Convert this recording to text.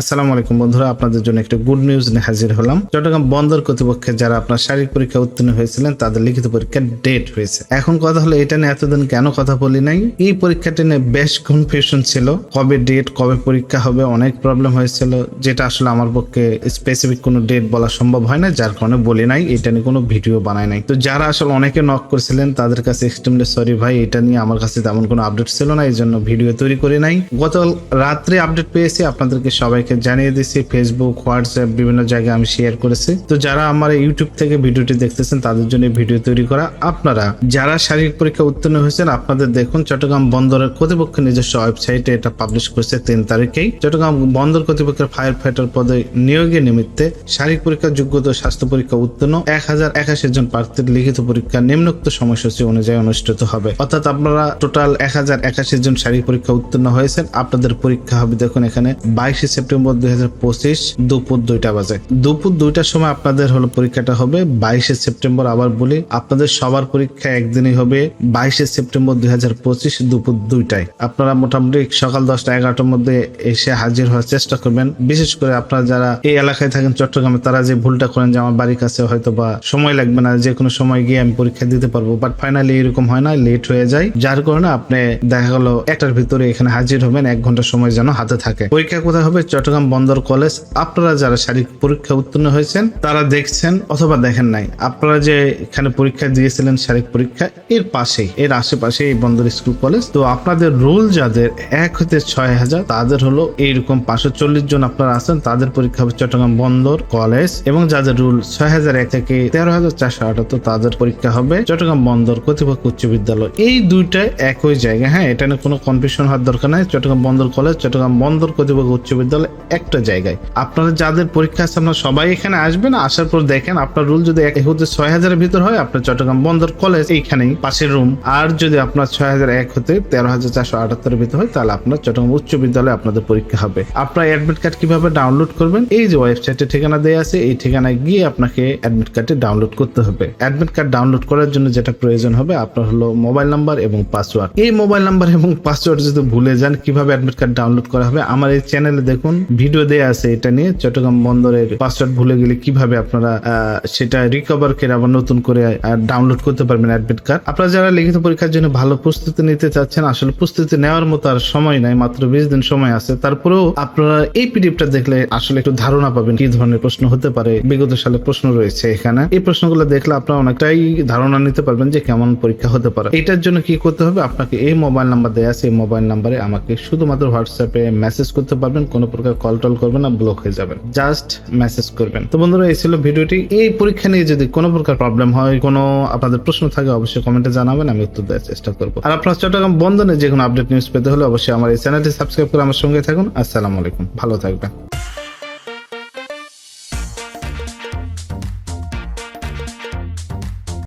আসসালামু আলাইকুম বন্ধুরা, আপনাদের জন্য একটা গুড নিউজ নিয়ে হাজির হলাম। চট্টগ্রাম বন্দর কর্তৃপক্ষে যারা আপনার শারীরিক পরীক্ষা উত্তীর্ণ হয়েছিলেন, তাদের লিখিত পরীক্ষার ডেট হয়েছে। এখন কথা হলো, এটা নিয়ে এতদিন কেন কথা বলি নাই? এই পরীক্ষাটা নিয়ে বেশ কনফিউশন ছিল। কবে ডেট কবে পরীক্ষা হবে, অনেক প্রবলেম হয়েছিল, যেটা আসলে আমার পক্ষে স্পেসিফিক কোনো ডেট বলা সম্ভব হয় না, যার কারণে বলি নাই, এটা নিয়ে কোনো ভিডিও বানাই নাই। তো যারা আসলে অনেকে নক করেছিলেন, তাদের কাছে এক্সট্রিমলি সরি ভাই, এটা নিয়ে আমার কাছে তেমন কোনো আপডেট ছিল না, এই জন্য ভিডিও তৈরি করি নাই। গত রাত্রে আপডেট পেয়েছি, আপনাদেরকে সবাইকে জানিয়ে দিয়েছি ফেসবুক হোয়াটসঅ্যাপ বিভিন্ন জায়গায় আমি শেয়ার করেছি। তো যারা আমার ইউটিউব থেকে ভিডিওটি দেখতেছেন, তাদের জন্য ভিডিও তৈরি করা আপনারা। যারা শারীরিক পরীক্ষা উত্তীর্ণ হয়েছেন, আপনাদের দেখুন, চট্টগ্রাম বন্দরের কর্তৃপক্ষ নিজস্ব ওয়েবসাইটে এটা পাবলিশ করেছে তিন তারিখেই। চট্টগ্রাম বন্দর কর্তৃপক্ষের ফায়ার ফাইটার পদে নিয়োগের নিমিত্তে শারীরিক পরীক্ষা, যোগ্যতা স্বাস্থ্য পরীক্ষা উত্তীর্ণ এক হাজার একাশি জন প্রার্থীর লিখিত পরীক্ষা নিম্নোক্ত সময়সূচি অনুযায়ী অনুষ্ঠিত হবে। অর্থাৎ আপনারা টোটাল এক হাজার একাশি জন শারীরিক পরীক্ষা উত্তীর্ণ হয়েছেন। আপনাদের পরীক্ষা হবে, দেখুন এখানে বাইশে সেপ্টেম্বর দুই হাজার পঁচিশ দুপুর দুইটা বাজে। দুপুর দুইটার সময় আপনাদের হলো পরীক্ষাটা হবে, বাইশে সেপ্টেম্বর আবার বলি, আপনাদের সবার পরীক্ষা একদিনই হবে, বাইশে সেপ্টেম্বর দুই হাজার পঁচিশ দুপুর দুইটায়। আপনারা মোটামুটি সকাল দশটা এগারোটার মধ্যে এসে হাজির হওয়ার চেষ্টা করবেন। বিশেষ করে আপনারা যারা এই এলাকায় থাকেন চট্টগ্রামে, তারা যে ভুলটা করেন যে আমার বাড়ির কাছে হয়তো বা সময় লাগবে না, যে কোনো সময় গিয়ে আমি পরীক্ষা দিতে পারব বাট ফাইনালি এরকম হয় না লেট হয়ে যায়। যার কারণে আপনি দেখা গেলো একটার ভিতরে এখানে হাজির হবেন, এক ঘণ্টা সময় যেন হাতে থাকে। পরীক্ষা কোথায় হবে? চট্টগ্রাম বন্দর কলেজ, আপনারা যারা শারীরিক পরীক্ষা উত্তীর্ণ হয়েছেন, তারা দেখছেন অথবা দেখেন নাই। আপনারা যে এখানে পরীক্ষা দিয়েছিলেন শারীরিক পরীক্ষা, এর পাশেই, এর আশেপাশে এই বন্দর স্কুল কলেজ। তো আপনাদের রোল যাদের, এক হতে ছয় হাজার, তাদের হলো এইরকম পাঁচশো চল্লিশ জন আপনারা আছেন, তাদের পরীক্ষা হবে চট্টগ্রাম বন্দর কলেজ। এবং যাদের রুল ছয় হাজার এক থেকে তেরো হাজার চারশো আটাত্তর, তাদের পরীক্ষা হবে চট্টগ্রাম বন্দর কর্তৃপক্ষ উচ্চ বিদ্যালয়। এই দুইটাই একই জায়গা হ্যাঁ এটা নিয়ে কোনো কনফিউশন হওয়ার দরকার নাই। চট্টগ্রাম বন্দর কলেজ, চট্টগ্রাম বন্দর কর্তৃপক্ষ উচ্চ বিদ্যালয় একটা জায়গায়। আপনারা যাদের পরীক্ষা আছে, আপনারা সবাই এখানে আসবেন, আসার পর দেখেন আপনার রুল যদি এক হতে ছয় হাজারের ভিতর হয়, আপনার চট্টগ্রাম বন্দর কলেজ এইখানেই, পাশের রুম আর যদি আপনার ছয় হাজার এক হতে তেরো হাজার চারশো আটাত্তরের ভিতর হয়, তাহলে আপনার চট্টগ্রাম উচ্চ বিদ্যালয়ে আপনাদের পরীক্ষা হবে। আপনার অ্যাডমিট কার্ড কীভাবে ডাউনলোড করবেন? এই যে ওয়েবসাইটে ঠিকানা দেওয়া আছে, এই ঠিকানায় গিয়ে আপনাকে অ্যাডমিট কার্ডটি ডাউনলোড করতে হবে। অ্যাডমিট কার্ড ডাউনলোড করার জন্য যেটা প্রয়োজন হবে, আপনার হলো মোবাইল নাম্বার এবং পাসওয়ার্ড এই মোবাইল নাম্বার এবং পাসওয়ার্ড যদি ভুলে যান, কীভাবে অ্যাডমিট কার্ড ডাউনলোড করা হবে, আমার এই চ্যানেলে দেখুন। ভিডিও দেয়া আছে এটা নিয়ে। চট্টগ্রাম বন্দরের পাসওয়ার্ড ভুলে গেলে কীভাবে আপনারা সেটা রিকভার করে আবার নতুন করে ডাউনলোড করতে পারবেন অ্যাডমিট কার্ড আপনারা যারা লিখিত পরীক্ষার জন্য ভালো প্রস্তুতি নিতে চাচ্ছেন, আসলে প্রস্তুতি নেওয়ার মতো আর সময় নাই, মাত্র বিশ দিন সময় আছে। তারপরেও আপনারা এই পিডিএফটা দেখলে আসলে একটু ধারণা পাবেন কি ধরনের প্রশ্ন হতে পারে। বিগত সালে প্রশ্ন রয়েছে এখানে। এই প্রশ্নগুলো দেখলে আপনারা অনেকটাই ধারণা নিতে পারবেন যে কেমন পরীক্ষা হতে পারে। এটার জন্য কি করতে হবে? আপনাকে এই মোবাইল নাম্বার দেওয়া আছে, এই মোবাইল নাম্বারে আমাকে শুধুমাত্র হোয়াটসঅ্যাপে মেসেজ করতে পারবেন। কোনো প্রকার কল টল করবেন না ব্লক হয়ে যাবেন। জাস্ট মেসেজ করবেন। তো বন্ধুরা, এই ছিল ভিডিওটি। এই পরীক্ষা নিয়ে যদি কোনো প্রকার প্রবলেম হয়, কোনো আপনাদের প্রশ্ন থাকে, অবশ্যই কমেন্টে জানাবেন, আমি উত্তর দেওয়ার চেষ্টা করব। আর আপনার চট্টগ্রাম বন্ধনে যে কোনো আপডেট নিউজ পেতে হলে অবশ্যই আমার এই চ্যানেলটি সাবস্ক্রাইব করে আমার সঙ্গে থাকুন। আসসালামু আলাইকুম। ভালো থাকবেন।